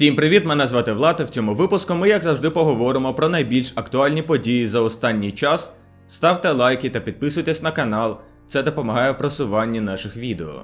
Всім привіт! Мене звати Влад. і В цьому випуску ми, як завжди, поговоримо про найбільш актуальні події за останній час. Ставте лайки та підписуйтесь на канал. Це допомагає в просуванні наших відео.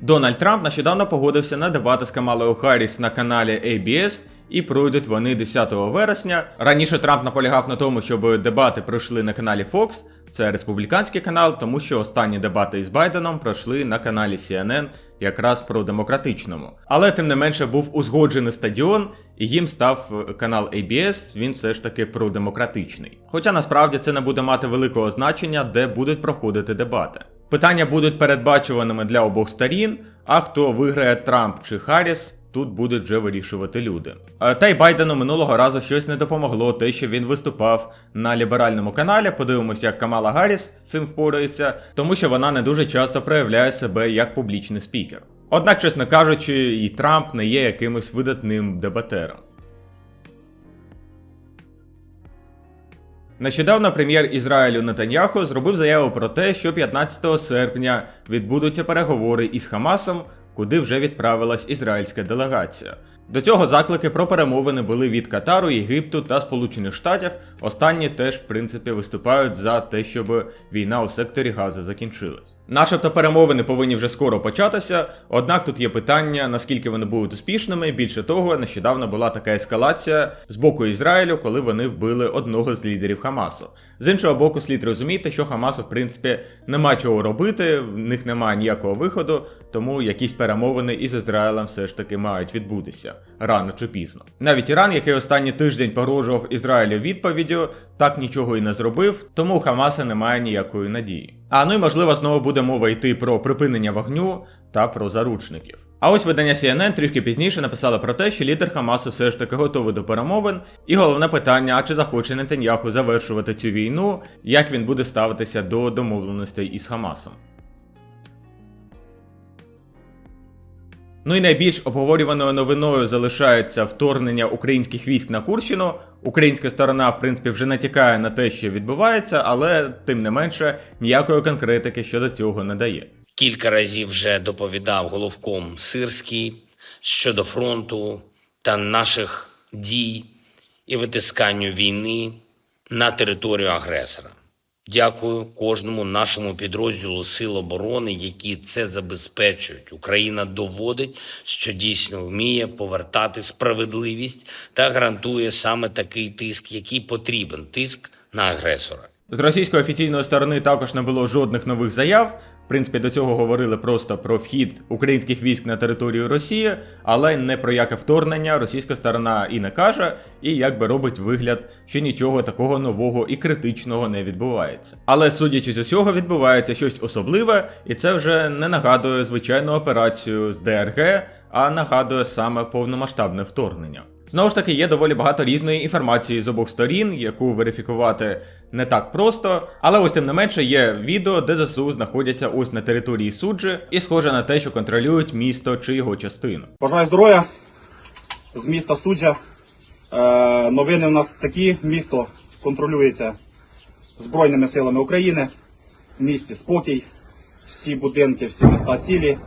Дональд Трамп нещодавно погодився на дебати з Камалою Харріс на каналі ABS, і пройдуть вони 10 вересня. Раніше Трамп наполягав на тому, щоб дебати пройшли на каналі Fox, це республіканський канал, тому що останні дебати із Байденом пройшли на каналі CNN, якраз про демократичному. Але тим не менше був узгоджений стадіон, і їм став е, канал ABS, він все ж таки продемократичний. Хоча насправді це не буде мати великого значення, де будуть проходити дебати. Питання будуть передбачуваними для обох сторін, а хто виграє Трамп чи Харріс, тут будуть вже вирішувати люди. Та й Байдену минулого разу щось не допомогло, те, що він виступав на ліберальному каналі. Подивимося, як Камала Гарріс з цим впорається, тому що вона не дуже часто проявляє себе як публічний спікер. Однак, чесно кажучи, і Трамп не є якимось видатним дебатером. Нещодавно прем'єр Ізраїлю Нетаньяху зробив заяву про те, що 15 серпня відбудуться переговори із Хамасом, куди вже відправилась ізраїльська делегація. До цього заклики про перемовини були від Катару, Єгипту та Сполучених Штатів. Останні теж, в принципі, виступають за те, щоб війна у секторі Гази закінчилась. Начебто перемовини повинні вже скоро початися, однак тут є питання, наскільки вони будуть успішними. Більше того, нещодавно була така ескалація з боку Ізраїлю, коли вони вбили одного з лідерів Хамасу. З іншого боку, слід розуміти, що Хамасу, в принципі, нема чого робити, в них немає ніякого виходу, тому якісь перемовини із Ізраїлем все ж таки мають відбутися рано чи пізно. Навіть Іран, який останній тиждень погрожував Ізраїлю відповіддю, так нічого і не зробив, тому Хамаса немає ніякої надії. А ну і можливо знову буде мова йти про припинення вогню та про заручників. А ось видання CNN трішки пізніше написало про те, що лідер Хамасу все ж таки готовий до перемовин, і головне питання: а чи захоче Нетаньяху завершувати цю війну, як він буде ставитися до домовленостей із Хамасом. Ну і найбільш обговорюваною новиною залишається вторгнення українських військ на Курщину. Українська сторона, в принципі, вже натякає на те, що відбувається, але тим не менше ніякої конкретики щодо цього не дає. Кілька разів вже доповідав головком Сирський щодо фронту та наших дій і витисканню війни на територію агресора. Дякую кожному нашому підрозділу Сил оборони, які це забезпечують. Україна доводить, що дійсно вміє повертати справедливість та гарантує саме такий тиск, який потрібен тиск на агресора. З російської офіційної сторони також не було жодних нових заяв. В принципі, до цього говорили просто про вхід українських військ на територію Росії, але не про яке вторгнення російська сторона і не каже, і якби робить вигляд, що нічого такого нового і критичного не відбувається. Але судячи з усього, відбувається щось особливе, і це вже не нагадує звичайну операцію з ДРГ, а нагадує саме повномасштабне вторгнення. Знову ж таки, є доволі багато різної інформації з обох сторін, яку верифікувати не так просто. Але ось тим не менше є відео, де ЗСУ знаходяться ось на території суджі, і схоже на те, що контролюють місто чи його частину. Бажаю здоров'я з міста Суджа. Е, новини в нас такі. Місто контролюється Збройними силами України. В місті спокій, всі будинки, всі міста цілі.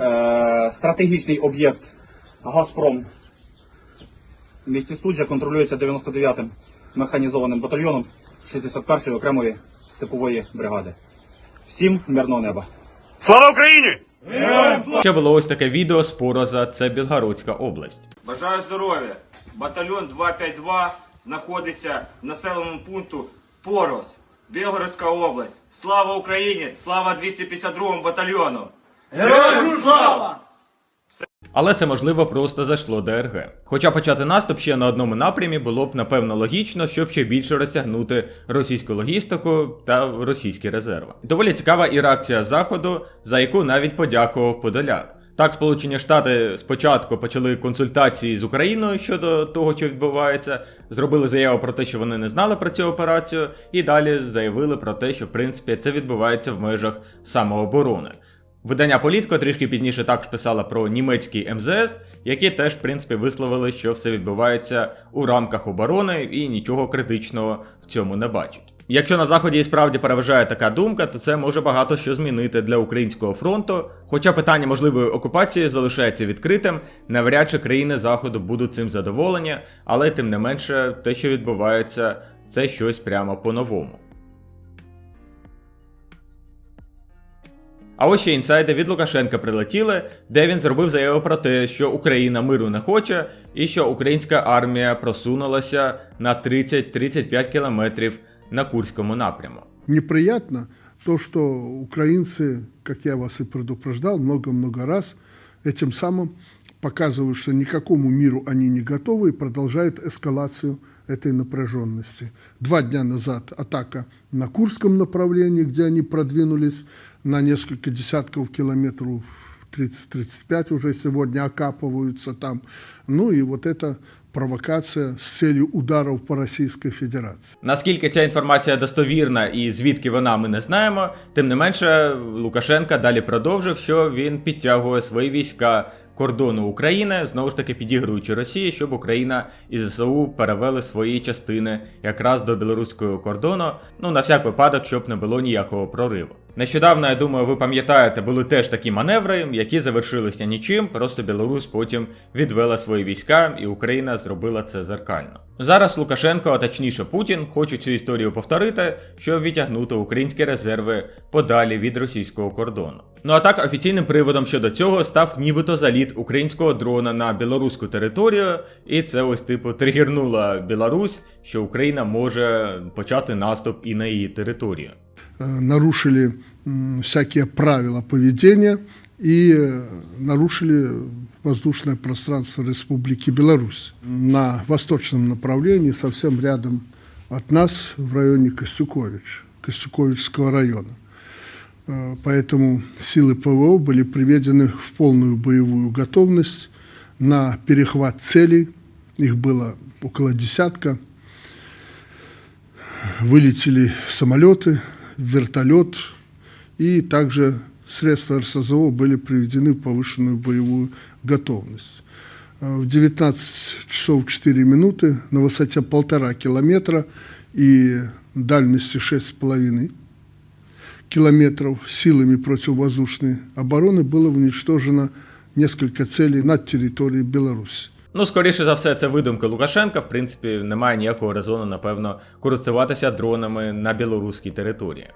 Е, стратегічний об'єкт Газпром в місті Суджа контролюється 99-м механізованим батальйоном 61-ї окремої степової бригади. Всім мирного неба! Слава Україні! Ще було ось таке відео з Пороза, це Білгородська область. Бажаю здоров'я. Батальйон 252 знаходиться в населеному пункту Порос, Білгородська область. Слава Україні! Слава 252 батальйону! Але це можливо просто зайшло ДРГ. Хоча почати наступ ще на одному напрямі було б напевно логічно, щоб ще більше розтягнути російську логістику та російські резерви. Доволі цікава і реакція заходу, за яку навіть подякував Подоляк. Так, Сполучені Штати спочатку почали консультації з Україною щодо того, що відбувається, зробили заяву про те, що вони не знали про цю операцію, і далі заявили про те, що в принципі це відбувається в межах самооборони. Видання Політко трішки пізніше також писало про німецький МЗС, які теж, в принципі, висловили, що все відбувається у рамках оборони і нічого критичного в цьому не бачать. Якщо на заході і справді переважає така думка, то це може багато що змінити для українського фронту. Хоча питання можливої окупації залишається відкритим, навряд чи країни заходу будуть цим задоволені, але тим не менше, те, що відбувається, це щось прямо по-новому. А ось ще інсайди від Лукашенка прилетіли, де він зробив заяву про те, що Україна миру не хоче, і що українська армія просунулася на 30-35 кілометрів на Курському напряму. неприятно то, что украинцы, как я вас и предупреждал много-много раз, этим самым показывают, что никакому миру они не готовы и продолжают эскалацию этой напряженности. Два дня назад атака на Курском направлении, где они продвинулись на несколько десятков километров 30-35 уже сегодня окапываются там. Ну и вот эта провокация с целью ударов по Российской Федерации. Наскільки ця інформація достовірна і звідки вона ми не знаємо, тим не менше Лукашенка далі продовжив, що він підтягує свої війська кордону України, знову ж таки підігруючи Росії, щоб Україна і ЗСУ перевели свої частини якраз до білоруського кордону, ну на всяк випадок, щоб не було ніякого прориву. Нещодавно, я думаю, ви пам'ятаєте, були теж такі маневри, які завершилися нічим, просто Білорусь потім відвела свої війська, і Україна зробила це зеркально. Зараз Лукашенко, а точніше Путін, хочуть цю історію повторити, щоб відтягнути українські резерви подалі від російського кордону. Ну а так офіційним приводом щодо цього став нібито заліт українського дрона на білоруську територію, і це ось типу тригернула Білорусь, що Україна може почати наступ і на її територію. э, нарушили м, всякие правила поведения и э, нарушили воздушное пространство Республики Беларусь на восточном направлении, совсем рядом от нас, в районе Костюкович, Костюковичского района. Э, Поэтому силы ПВО были приведены в полную боевую готовность на перехват целей. Их было около десятка вылетели самолеты, вертолет, и также средства РСЗО были приведены в повышенную боевую готовность. Э, В 19 часов 4 минуты на высоте полтора километра и дальности 6,5 километров силами противовоздушной обороны было уничтожено несколько целей над территорией Беларуси. Ну, скоріше за все, це видумка Лукашенка. В принципі, немає ніякого резону, напевно, користуватися дронами на білоруській території.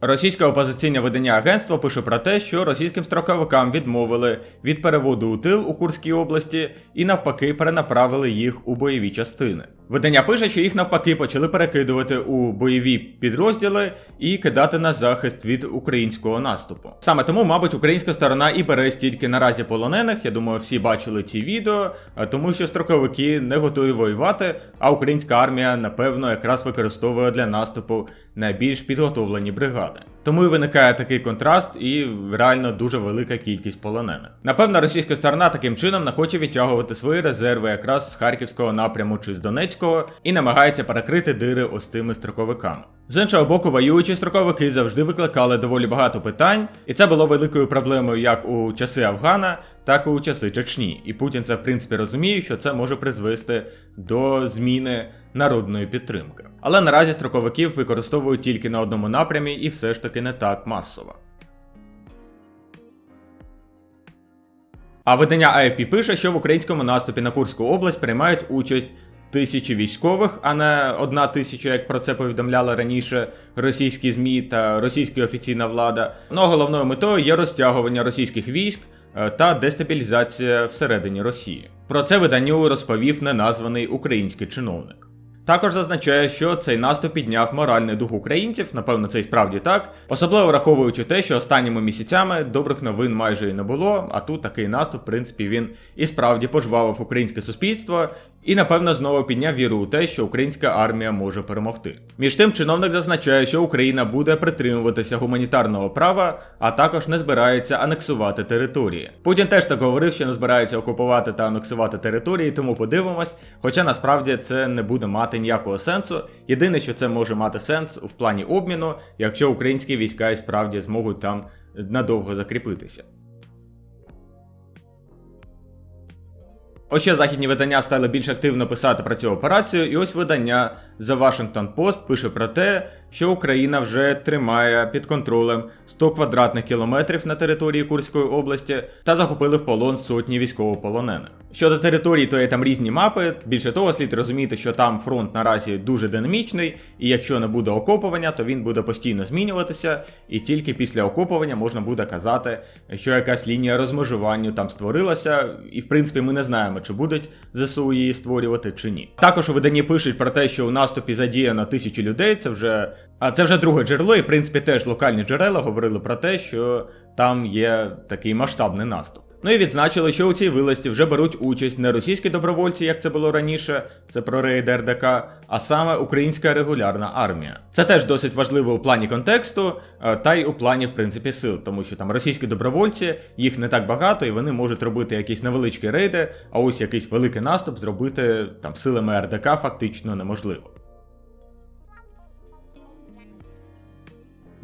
Російське опозиційне видання агентство пише про те, що російським строковикам відмовили від переводу у тил у Курській області і навпаки перенаправили їх у бойові частини. Видання пише, що їх навпаки почали перекидувати у бойові підрозділи і кидати на захист від українського наступу. Саме тому, мабуть, українська сторона і бере стільки наразі полонених. Я думаю, всі бачили ці відео, тому що строковики не готові воювати, а українська армія, напевно, якраз використовує для наступу найбільш підготовлені бригади. Тому і виникає такий контраст і реально дуже велика кількість полонених. Напевно, російська сторона таким чином не хоче відтягувати свої резерви якраз з харківського напряму чи з Донецького і намагається перекрити дири ось тими строковиками. З іншого боку, воюючі строковики завжди викликали доволі багато питань, і це було великою проблемою як у часи Афгана, так і у часи Чечні. І Путін це в принципі розуміє, що це може призвести до зміни народної підтримки. Але наразі строковиків використовують тільки на одному напрямі і все ж таки не так масово. А видання AFP пише, що в українському наступі на Курську область приймають участь тисячі військових, а не одна тисяча, як про це повідомляли раніше російські ЗМІ та російська офіційна влада. Ну а головною метою є розтягування російських військ е, та дестабілізація всередині Росії. Про це виданню розповів неназваний український чиновник. Також зазначає, що цей наступ підняв моральний дух українців, напевно, це і справді так, особливо враховуючи те, що останніми місяцями добрих новин майже і не було, а тут такий наступ, в принципі, він і справді пожвавив українське суспільство і, напевно, знову підняв віру у те, що українська армія може перемогти. Між тим, чиновник зазначає, що Україна буде притримуватися гуманітарного права, а також не збирається анексувати території. Путін теж так говорив, що не збирається окупувати та анексувати території, тому подивимось. Хоча насправді це не буде мати ніякого сенсу. Єдине, що це може мати сенс в плані обміну, якщо українські війська і справді зможуть там надовго закріпитися. Ще західні видання стали більш активно писати про цю операцію, і ось видання The Washington Post пише про те, що Україна вже тримає під контролем 100 квадратних кілометрів на території Курської області та захопили в полон сотні військовополонених. Щодо території, то є там різні мапи. Більше того, слід розуміти, що там фронт наразі дуже динамічний, і якщо не буде окопування, то він буде постійно змінюватися, і тільки після окопування можна буде казати, що якась лінія розмежування там створилася, і в принципі ми не знаємо, чи будуть ЗСУ її створювати чи ні. Також у виданні пишуть про те, що у наступі задіяно тисячі людей. Це вже а це вже друге джерело, і в принципі теж локальні джерела говорили про те, що там є такий масштабний наступ. Ну і відзначили, що у цій вилазці вже беруть участь не російські добровольці, як це було раніше, це про рейд РДК, а саме українська регулярна армія. Це теж досить важливо у плані контексту, е, та й у плані, в принципі, сил, тому що там російські добровольці, їх не так багато, і вони можуть робити якісь невеличкі рейди, а ось якийсь великий наступ зробити там силами РДК фактично неможливо.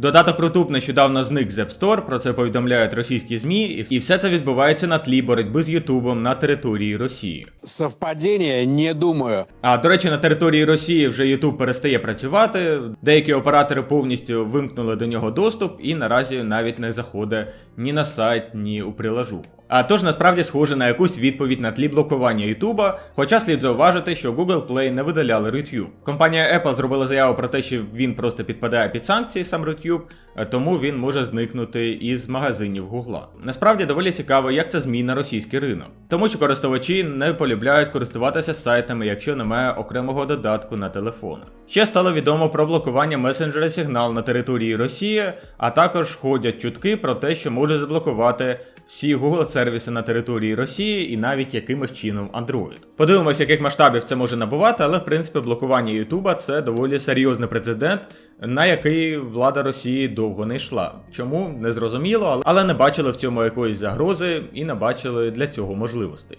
Додаток Рутуб нещодавно зник з App Store, про це повідомляють російські ЗМІ, і все це відбувається на тлі боротьби з Ютубом на території Росії. Совпадіння, Не думаю. А до речі, на території Росії вже Ютуб перестає працювати. Деякі оператори повністю вимкнули до нього доступ і наразі навіть не заходить ні на сайт, ні у прилажу. А тож насправді схоже на якусь відповідь на тлі блокування Ютуба, хоча слід зауважити, що Google Play не видаляли YouTube. Компанія Apple зробила заяву про те, що він просто підпадає під санкції сам YouTube, е, тому він може зникнути із магазинів Google. Насправді доволі цікаво, як це зміє на російський ринок, тому що користувачі не полюбляють користуватися сайтами, якщо немає окремого додатку на телефонах. Ще стало відомо про блокування месенджера Signal на території Росії, а також ходять чутки про те, що може заблокувати всі Google сервіси на території Росії і навіть якимось чином Android. Подивимось, яких масштабів це може набувати, але в принципі блокування Ютуба це доволі серйозний прецедент, на який влада Росії довго не йшла. Чому не зрозуміло, але не бачили в цьому якоїсь загрози і не бачили для цього можливостей.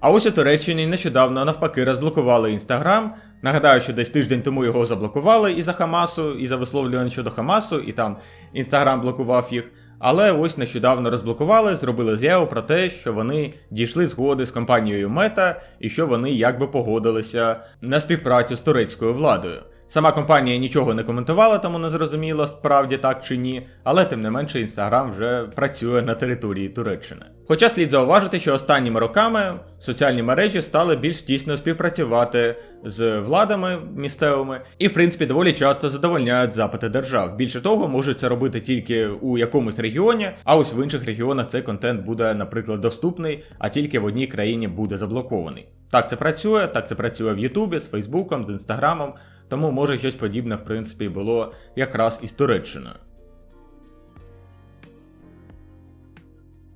А ось у Туреччині нещодавно навпаки розблокували Інстаграм. Нагадаю, що десь тиждень тому його заблокували і за Хамасу, і за висловлювання щодо Хамасу, і там Інстаграм блокував їх. Але ось нещодавно розблокували, зробили заяву про те, що вони дійшли згоди з компанією Мета і що вони якби погодилися на співпрацю з турецькою владою. Сама компанія нічого не коментувала, тому не зрозуміло, справді так чи ні, але тим не менше Інстаграм вже працює на території Туреччини. Хоча слід зауважити, що останніми роками соціальні мережі стали більш тісно співпрацювати з владами місцевими і, в принципі, доволі часто задовольняють запити держав. Більше того, можуть це робити тільки у якомусь регіоні, а ось в інших регіонах цей контент буде, наприклад, доступний, а тільки в одній країні буде заблокований. Так це працює, так це працює в Ютубі, з Фейсбуком, з Інстаграмом. Тому може щось подібне, в принципі, було якраз із Туреччиною.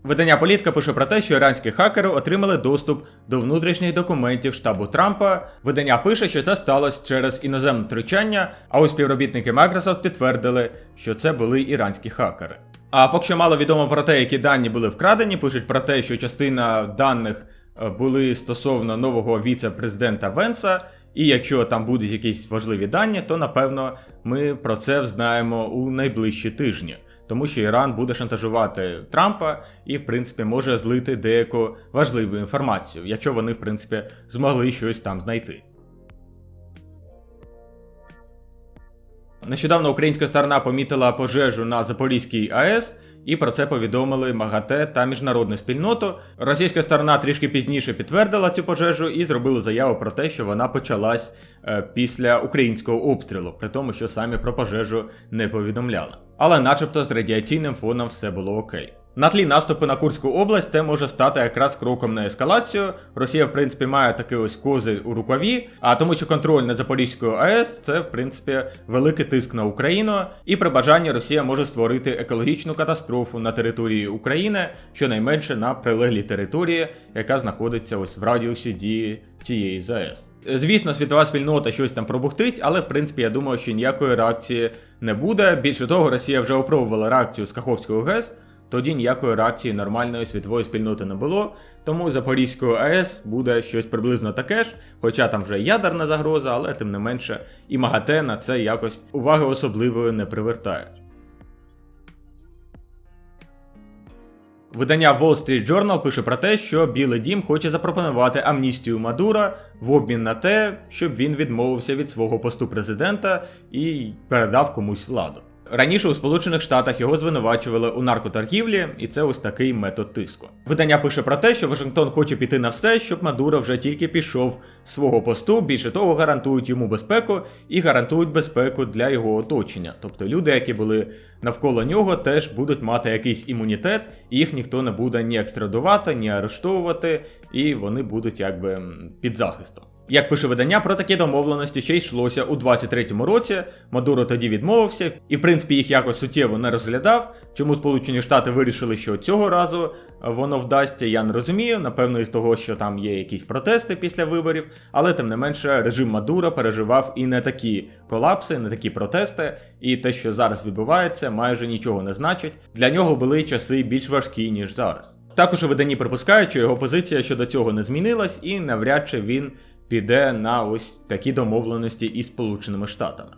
Видання Політка пише про те, що іранські хакери отримали доступ до внутрішніх документів штабу Трампа. Видання пише, що це сталося через іноземне втручання, а ось співробітники Microsoft підтвердили, що це були іранські хакери. А поки що мало відомо про те, які дані були вкрадені, пишуть про те, що частина даних е, були стосовно нового віце-президента Венса. І якщо там будуть якісь важливі дані, то напевно ми про це взнаємо у найближчі тижні, тому що Іран буде шантажувати Трампа і, в принципі, може злити деяку важливу інформацію, якщо вони, в принципі, змогли щось там знайти. Нещодавно українська сторона помітила пожежу на Запорізькій АЕС. І про це повідомили МАГАТЕ та міжнародну спільноту. Російська сторона трішки пізніше підтвердила цю пожежу і зробили заяву про те, що вона почалась е, після українського обстрілу, при тому, що самі про пожежу не повідомляли. Але, начебто, з радіаційним фоном все було окей. На тлі наступу на Курську область це може стати якраз кроком на ескалацію. Росія, в принципі, має такий ось кози у рукаві, а тому, що контроль над Запорізькою АЕС це, в принципі, великий тиск на Україну, і при бажанні Росія може створити екологічну катастрофу на території України, щонайменше на прилеглій території, яка знаходиться ось в радіусі дії цієї ЗАЕС. Звісно, світова спільнота щось там пробухтить, але в принципі я думаю, що ніякої реакції не буде. Більше того, Росія вже опробувала реакцію з Каховського ГЕС. Тоді ніякої реакції нормальної світової спільноти не було, тому Запорізькою АЕС буде щось приблизно таке ж, хоча там вже ядерна загроза, але тим не менше і МАГАТЕ на це якось уваги особливої не привертають. Видання Wall Street Journal пише про те, що Білий Дім хоче запропонувати амністію Мадура в обмін на те, щоб він відмовився від свого посту президента і передав комусь владу. Раніше у Сполучених Штатах його звинувачували у наркоторгівлі, і це ось такий метод тиску. Видання пише про те, що Вашингтон хоче піти на все, щоб Мадуро вже тільки пішов з свого посту. Більше того, гарантують йому безпеку і гарантують безпеку для його оточення. Тобто люди, які були навколо нього, теж будуть мати якийсь імунітет, і їх ніхто не буде ні екстрадувати, ні арештовувати, і вони будуть якби під захистом. Як пише видання, про такі домовленості ще йшлося у 23-му році. Мадуро тоді відмовився, і в принципі їх якось суттєво не розглядав. Чому Сполучені Штати вирішили, що цього разу воно вдасться, я не розумію. Напевно, із того, що там є якісь протести після виборів, але тим не менше режим Мадура переживав і не такі колапси, не такі протести, і те, що зараз відбувається, майже нічого не значить. Для нього були часи більш важкі ніж зараз. Також у виданні припускають, що його позиція щодо цього не змінилась, і навряд чи він піде на ось такі домовленості із Сполученими Штатами.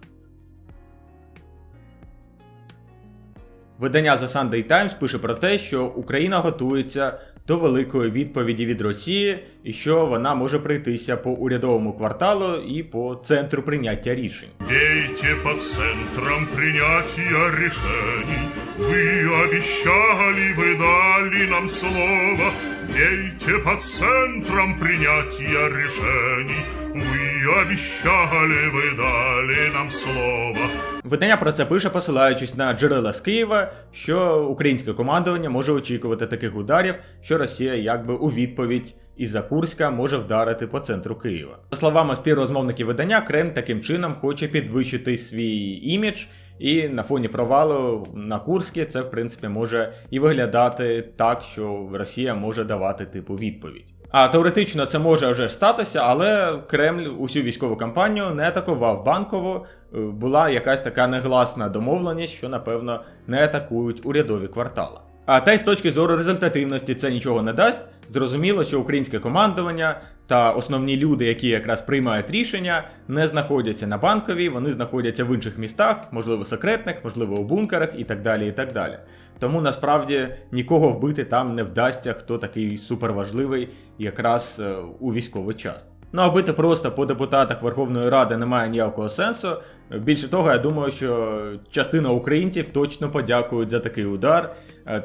Видання The Sunday Times пише про те, що Україна готується до великої відповіді від Росії, і що вона може прийтися по урядовому кварталу і по центру прийняття рішень. Бейте по центрам принятия решений. Вы обещали, вы дали нам слово. Бейте по центрам принятия решений. Вы обещали, вы дали нам слово. Видання про це пише, посилаючись на джерела з Києва, що українське командування може очікувати таких ударів, що Росія якби у відповідь із-за Курська може вдарити по центру Києва. За словами співрозмовників видання, Кремль таким чином хоче підвищити свій імідж. І на фоні провалу на Курські це в принципі може і виглядати так, що Росія може давати типу відповідь. А теоретично це може вже статися, але Кремль усю військову кампанію не атакував банково. Е, Була якась така негласна домовленість, що напевно не атакують урядові квартали. А та й з точки зору результативності це нічого не дасть. Зрозуміло, що українське командування та основні люди, які якраз приймають рішення, не знаходяться на банковій, вони знаходяться в інших містах, можливо, секретних, можливо, у бункерах і так далі. і так далі. Тому насправді нікого вбити там не вдасться, хто такий суперважливий якраз е, у військовий час. Ну, а бити просто по депутатах Верховної Ради немає ніякого сенсу. Більше того, я думаю, що частина українців точно подякують за такий удар,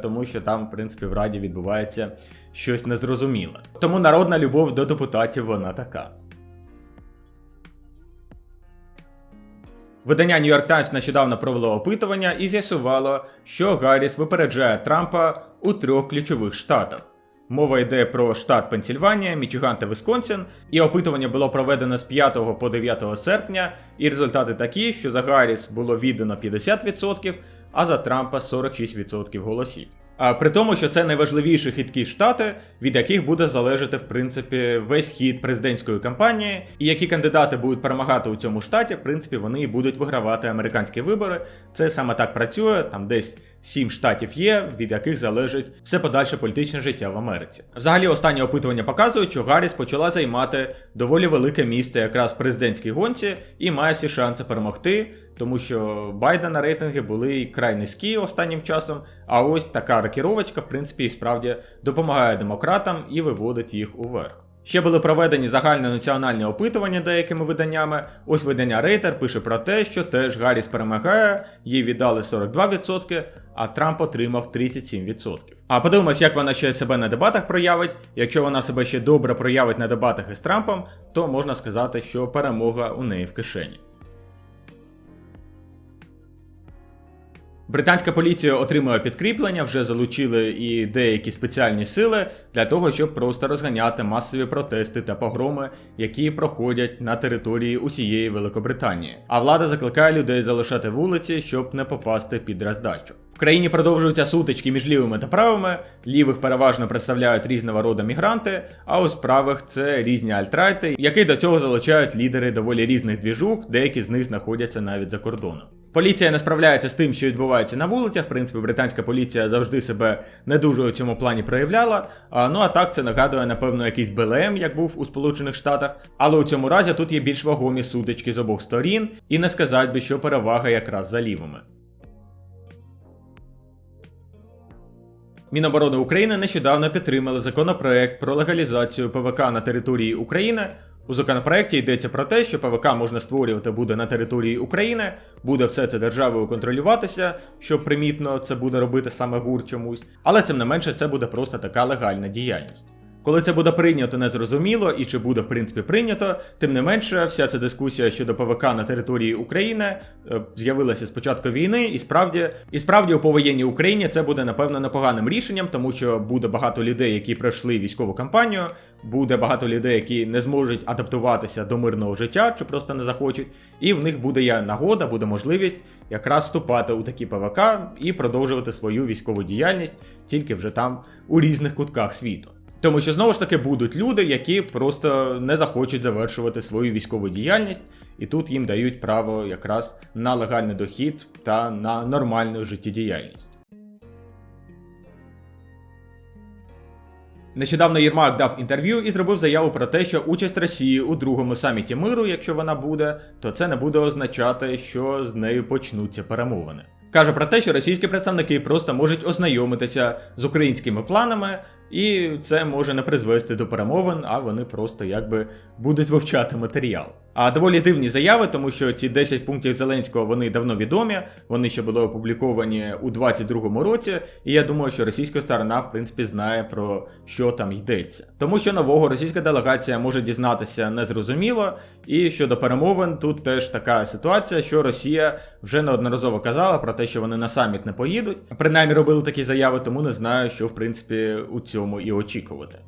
тому що там, в принципі, в Раді відбувається щось незрозуміле. Тому народна любов до депутатів вона така. Видання New York Times нещодавно провело опитування і з'ясувало, що Гарріс випереджає Трампа у трьох ключових штатах. Мова йде про штат Пенсільванія, Мічиган та Висконсин, і опитування було проведено з 5 по 9 серпня, і результати такі, що за Гарріс було віддано 50%, а за Трампа 46% голосів. А при тому, що це найважливіші хиткі штати, від яких буде залежати в принципі весь хід президентської кампанії, і які кандидати будуть перемагати у цьому штаті, в принципі, вони і будуть вигравати американські вибори. Це саме так працює. Там десь сім штатів є, від яких залежить все подальше політичне життя в Америці. Взагалі, останні опитування показують, що Гарріс почала займати доволі велике місце якраз в президентській гонці і має всі шанси перемогти. Тому що Байдена рейтинги були край низькі останнім часом, а ось така рокіровочка, в принципі, і справді допомагає демократам і виводить їх уверх. Ще були проведені загальнонаціональні опитування деякими виданнями. Ось видання Рейтер пише про те, що теж Гарріс перемагає, їй віддали 42%, а Трамп отримав 37%. А подивимось, як вона ще себе на дебатах проявить. Якщо вона себе ще добре проявить на дебатах із Трампом, то можна сказати, що перемога у неї в кишені. Британська поліція отримує підкріплення, вже залучили і деякі спеціальні сили для того, щоб просто розганяти масові протести та погроми, які проходять на території усієї Великобританії. А влада закликає людей залишати вулиці, щоб не попасти під роздачу. В країні продовжуються сутички між лівими та правими. Лівих переважно представляють різного роду мігранти, а ось правих це різні альтрайти, які до цього залучають лідери доволі різних двіжух, деякі з них знаходяться навіть за кордоном. Поліція не справляється з тим, що відбувається на вулицях. В принципі, британська поліція завжди себе не дуже у цьому плані проявляла. А, ну а так це нагадує, напевно, якийсь БЛМ, як був у Сполучених Штатах. Але у цьому разі тут є більш вагомі сутички з обох сторін, і не сказати би, що перевага якраз за лівими. Міноборони України нещодавно підтримали законопроект про легалізацію ПВК на території України. У законопроекті йдеться про те, що ПВК можна створювати буде на території України, буде все це державою контролюватися, що примітно це буде робити саме ГУР чомусь, але тим не менше це буде просто така легальна діяльність. Коли це буде прийнято, не зрозуміло, і чи буде в принципі прийнято, тим не менше, вся ця дискусія щодо ПВК на території України е, з'явилася з початку війни, і справді, і справді у повоєнній Україні це буде напевно непоганим рішенням, тому що буде багато людей, які пройшли військову кампанію, буде багато людей, які не зможуть адаптуватися до мирного життя, чи просто не захочуть, і в них буде є нагода, буде можливість якраз вступати у такі ПВК і продовжувати свою військову діяльність тільки вже там у різних кутках світу. Тому що знову ж таки будуть люди, які просто не захочуть завершувати свою військову діяльність, і тут їм дають право якраз на легальний дохід та на нормальну життєдіяльність. Нещодавно Єрмак дав інтерв'ю і зробив заяву про те, що участь Росії у другому саміті миру, якщо вона буде, то це не буде означати, що з нею почнуться перемовини. Каже про те, що російські представники просто можуть ознайомитися з українськими планами, і це може не призвести до перемовин, а вони просто якби будуть вивчати матеріал. А доволі дивні заяви, тому що ці 10 пунктів Зеленського вони давно відомі, вони ще були опубліковані у 22-му році, і я думаю, що російська сторона, в принципі, знає про що там йдеться. Тому що нового російська делегація може дізнатися незрозуміло, і щодо перемовин тут теж така ситуація, що Росія вже неодноразово казала про те, що вони на саміт не поїдуть. Принаймні робили такі заяви, тому не знаю, що в принципі у цьому і очікувати.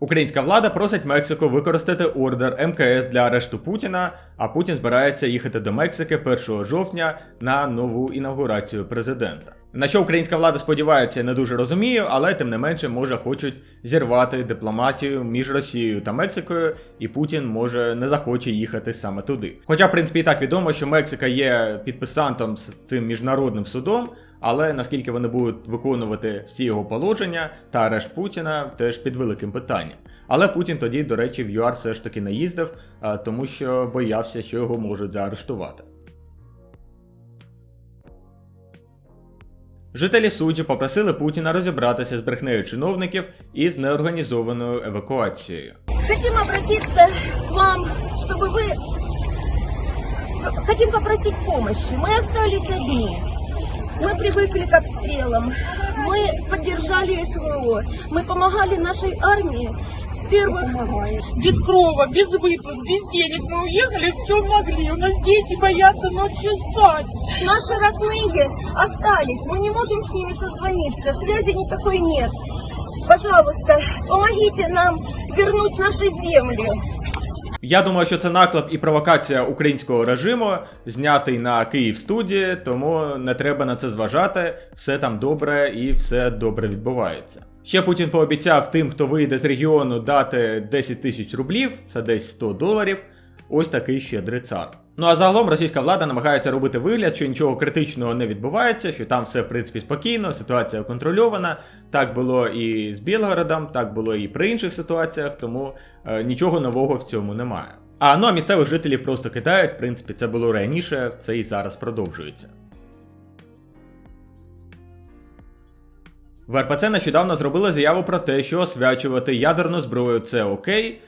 Українська влада просить Мексику використати ордер МКС для арешту Путіна, а Путін збирається їхати до Мексики 1 жовтня на нову інаугурацію президента. На що українська влада сподівається, я не дуже розумію, але тим не менше може хочуть зірвати дипломатію між Росією та Мексикою, і Путін може не захоче їхати саме туди. Хоча, в принципі, і так відомо, що Мексика є підписантом з цим міжнародним судом. Але наскільки вони будуть виконувати всі його положення та арешт Путіна, теж під великим питанням. Але Путін тоді, до речі, в ЮАР все ж таки не їздив, а, тому що боявся, що його можуть заарештувати. Жителі суджі попросили Путіна розібратися з брехнею чиновників і з неорганізованою евакуацією. Хотим обратиться к вам, чтобы вы... Хотим попросить помощи. Мы остались одни. Мы привыкли к обстрелам. Мы поддержали СВО. Мы помогали нашей армии с первых... без крова, без выплат, без денег. Мы уехали, в чем могли. У нас дети боятся ночью спать. Наши родные остались. Мы не можем с ними созвониться. Связи никакой нет. Пожалуйста, помогите нам вернуть наши земли. Я думаю, що це наклеп і провокація українського режиму, знятий на Київ студії, тому не треба на це зважати. Все там добре і все добре відбувається. Ще Путін пообіцяв тим, хто вийде з регіону, дати 10 тисяч рублів, це десь 100 доларів. Ось такий щедрий цар. Ну а загалом російська влада намагається робити вигляд, що нічого критичного не відбувається, що там все в принципі спокійно, ситуація контрольована. Так було і з Білгородом, так було і при інших ситуаціях, тому е, нічого нового в цьому немає. А ну а місцевих жителів просто кидають, в принципі, це було раніше, це і зараз продовжується. В РПЦ нещодавно зробили заяву про те, що освячувати ядерну зброю це окей,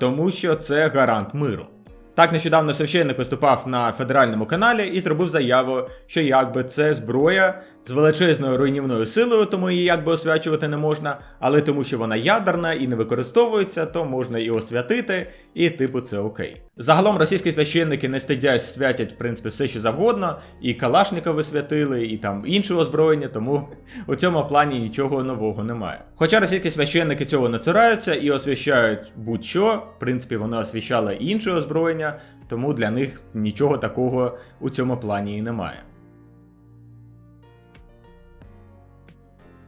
тому що це гарант миру. Так нещодавно священник виступав на федеральному каналі і зробив заяву, що якби це зброя з величезною руйнівною силою, тому її якби освячувати не можна, але тому що вона ядерна і не використовується, то можна і освятити, і типу це окей. Загалом російські священники не стидясь святять в принципі все, що завгодно, і Калашникови святили, і там інше озброєння, тому у цьому плані нічого нового немає. Хоча російські священники цього не цураються і освящають будь-що, в принципі, вони освящали інше озброєння, тому для них нічого такого у цьому плані і немає.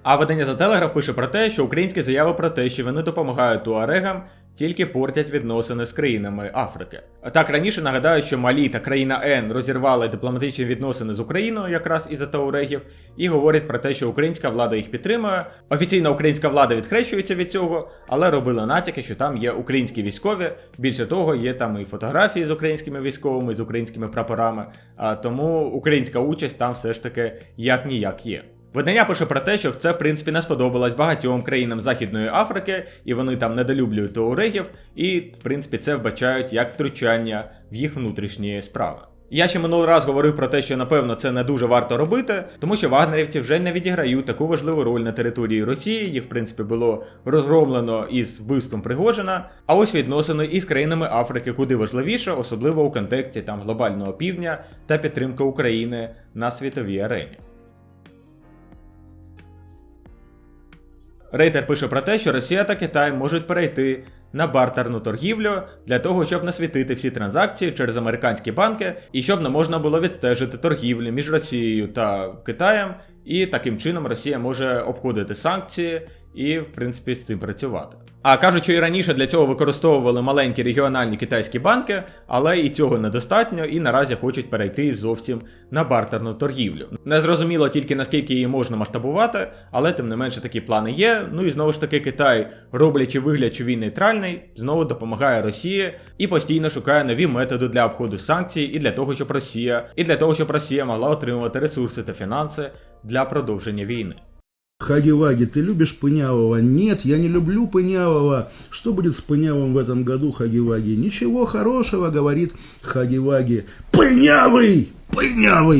А видання за Телеграф пише про те, що українські заяви про те, що вони допомагають туарегам, тільки портять відносини з країнами Африки. Так раніше нагадаю, що Малі та країна Н розірвали дипломатичні відносини з Україною, якраз із-за таурегів, і говорять про те, що українська влада їх підтримує. Офіційна українська влада відхрещується від цього, але робили натяки, що там є українські військові. Більше того, є там і фотографії з українськими військовими, з українськими прапорами. А тому українська участь там все ж таки як ніяк є. Видання пише про те, що це в принципі не сподобалось багатьом країнам Західної Африки, і вони там недолюблюють туарегів, і в принципі це вбачають як втручання в їх внутрішні справи. Я ще минулий раз говорив про те, що напевно це не дуже варто робити, тому що вагнерівці вже не відіграють таку важливу роль на території Росії. Їх, в принципі, було розгромлено із вбивством Пригожина. А ось відносини із країнами Африки куди важливіше, особливо у контексті там глобального півдня та підтримки України на світовій арені. Рейтер пише про те, що Росія та Китай можуть перейти на бартерну торгівлю для того, щоб насвітити всі транзакції через американські банки і щоб не можна було відстежити торгівлю між Росією та Китаєм, і таким чином Росія може обходити санкції і, в принципі, з цим працювати. А кажуть, що і раніше для цього використовували маленькі регіональні китайські банки, але і цього недостатньо, і наразі хочуть перейти зовсім на бартерну торгівлю. Не зрозуміло тільки наскільки її можна масштабувати, але тим не менше такі плани є. Ну і знову ж таки, Китай, роблячи вигляд, що він нейтральний, знову допомагає Росії і постійно шукає нові методи для обходу санкцій і для того, щоб Росія, і для того, щоб Росія могла отримувати ресурси та фінанси для продовження війни. Хаги-Ваги, ты любишь Пынявого? Нет, я не люблю Пынявого. Что будет с Пынявым в этом году, Хаги-Ваги? Ничего хорошего, говорит Хаги-Ваги. Пынявый! Пынявый!